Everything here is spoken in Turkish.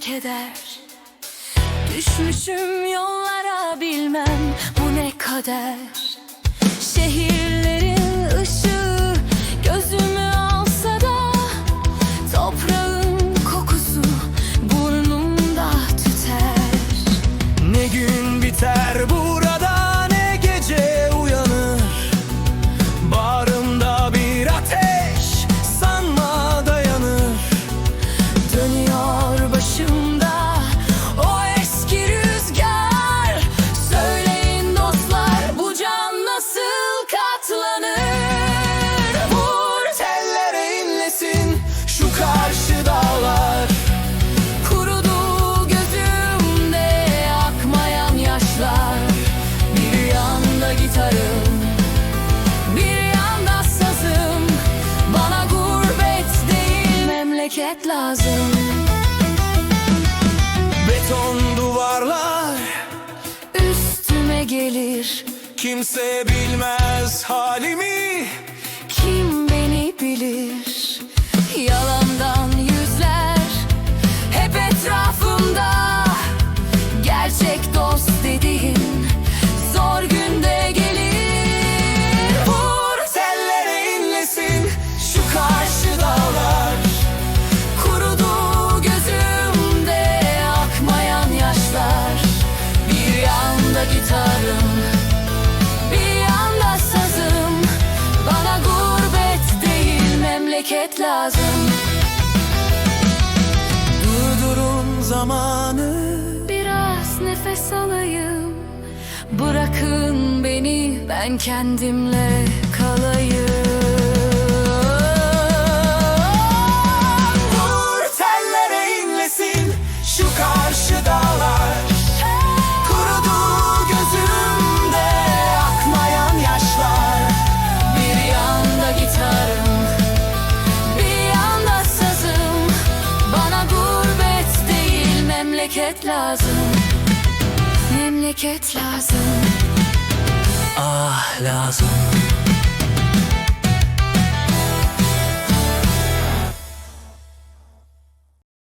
keder Düşmüşüm yollara bilmem bu ne kader. Şehirlerin ışığı gözümü alsa da Toprağın kokusu burnumda tüter. Ne gün biter bu yanda gitarım. Bir yanda sazım. Bana gurbet değil memleket lazım. Beton duvarlar Üstüme gelir. kimse bilmez halimi. Kim beni bilir? Yalandan yüzler Hep etrafımda. Gerçek dost dediğin Zor günde Bir yanda sazım Bana gurbet değil memleket lazım. Durdurun zamanı. Biraz nefes alayım. Bırakın beni ben kendimle kalayım memleket lazım. Memleket lazım. Ah lazım